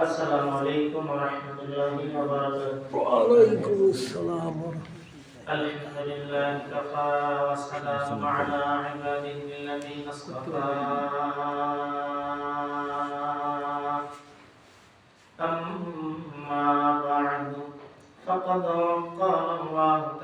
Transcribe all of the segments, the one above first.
السلام عليكم ورحمة الله وبركاته وعليكم السلام ورحمة الحمد لله كفى والسلام على عباده الذين اصطفى أما بعد فقد قال الله تعالى في كلامه المجيد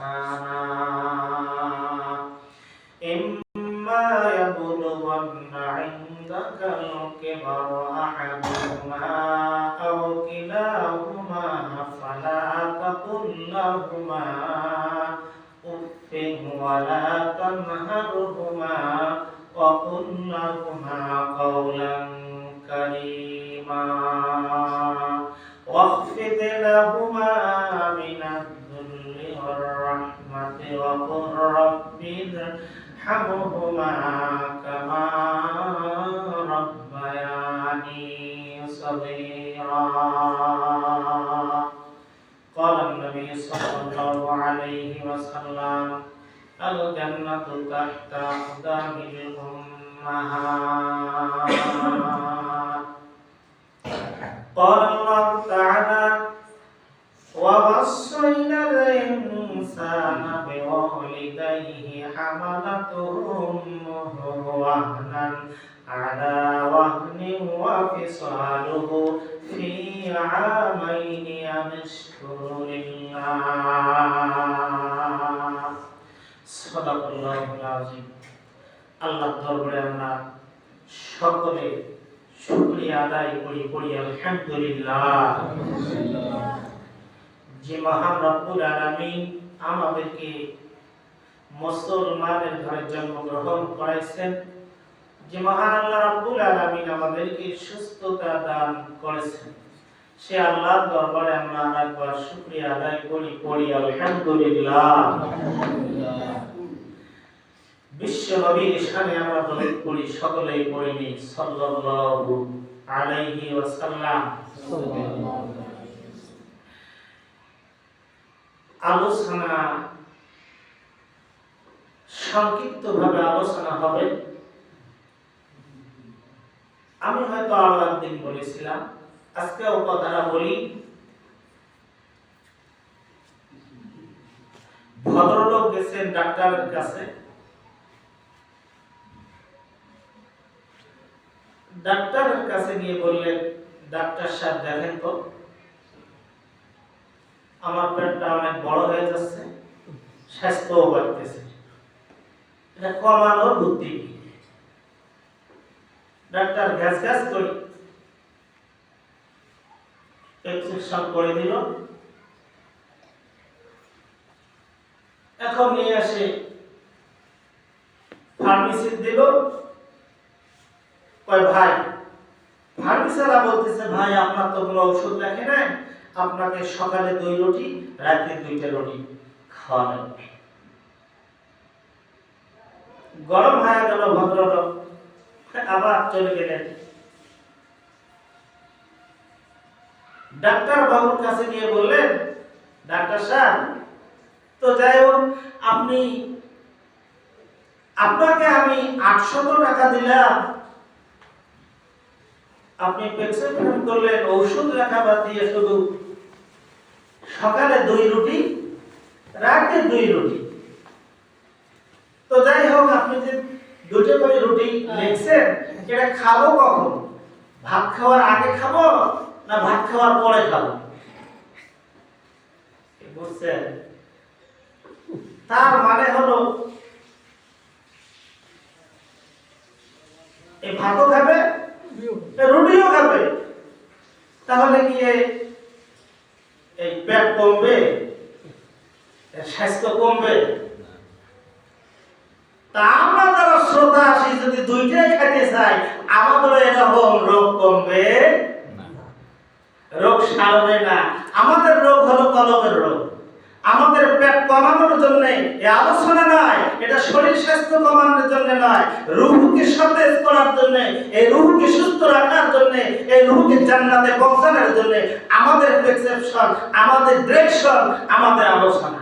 إحسانا إما يبلغن عندك الكبر أحدهما أو كلاهما فلا تقل لهما أف ولا تنهرهما وقل لهما قولا كريما واخفض لهما وقل رب ارحمهما كما ربياني صغيرا قال النبي صلى الله عليه وسلم الجنة تحت أقدام الأمهات قال الله تعالى ووصينا بوالديه حملته أمه وهنا على وهن وفصاله في عامين أن اشكر لله صدق الله العظيم আল্লাহ দরবারে আমরা সকলে শুকরিয়া আদায় করি করি আলহামদুলিল্লাহ যে মহান রব্বুল আলামিন আমাদেরকে মুসলমানের ঘরে জন্মগ্রহণ করাইছেন যে মহান আল্লাহ রাব্বুল আলামিন আমাদেরকে সুস্থতা দান করেছেন। সে আল্লাহর দরবারে আমরা আরেকবার শুকরিয়া আদায় করি করি আলহামদুলিল্লাহ। বিশ্ব শানে আমরা দলিত করি, সকলেই পড়িনি সাল্লাল্লাহু আলাইহি ওয়াসাল্লাম। আলোচনা সংক্ষিপ্ত ভাবে আলোচনা হবে। আমি হয়তো আরও একদিন বলেছিলাম আজকেও কথাটা বলি, ভদ্রলোক গেছেন ডাক্তারের কাছে। ডাক্তারের কাছে গিয়ে বললেন, ডাক্তার সাহেব, দেখেন তো, আমার পেটটা অনেক বড় হয়ে যাচ্ছে, স্বাস্থ্যও বাড়তেছে। এটা কমানোর বুদ্ধি। ডাক্তার গ্যাস গ্যাস করে। করে দিল। এখন নিয়ে আসে ফার্মেসির দিল। কয়, ভাই ফার্মেসিরা বলতেছে, ভাই, আপনার তো কোনো ওষুধ লেখে নাই। আপনাকে সকালে দুই রুটি, রাতে দুইটা রুটি খাওয়ানো। গরম হয়ে গেল ভদ্রলোক। আবার চলে গেলেন। ডাক্তার বাবুর কাছে গিয়ে বললেন, ডাক্তার সাহেব, তো যাই হোক, আপনি, আপনাকে আমি আটশত টাকা দিলাম। আপনি প্রেসক্রিপশন করলেন, ঔষধ লেখা বাদ দিয়ে শুধু সকালে দুই রুটি, রাতে দুই রুটি। তো যাই হোক, আপনি যে দুটো করে রুটি লিখছেন এটা খাব কখন? ভাত খাওয়ার আগে খাব না ভাত খাওয়ার পরে খাব? বুঝছেন? তার মানে হলো এই ভাতও খাবে রুটিও খাবে। তাহলে কি এই পেট কমবে? স্বাস্থ্য কমবে? তা আমরা যারা শ্রোতা আছি, যদি দুইটাই খাইতে চাই আমাদের এরকম রোগ কমবে রোগ সারবে না। আমাদের রোগ হলো কলমের রোগ। আমাদের পেট কমানোর জন্য আলোচনা নয়, এটা শরীর স্বাস্থ্য কমানোর জন্য নয়, রুহকে সতেজ করার জন্য, এই রুহকে সুস্থ রাখার জন্য, এই রুহকে জান্নাতে পৌঁছানোর জন্য আমাদের প্রেসক্রিপশন আমাদের ডিরেকশন আমাদের আলোচনা।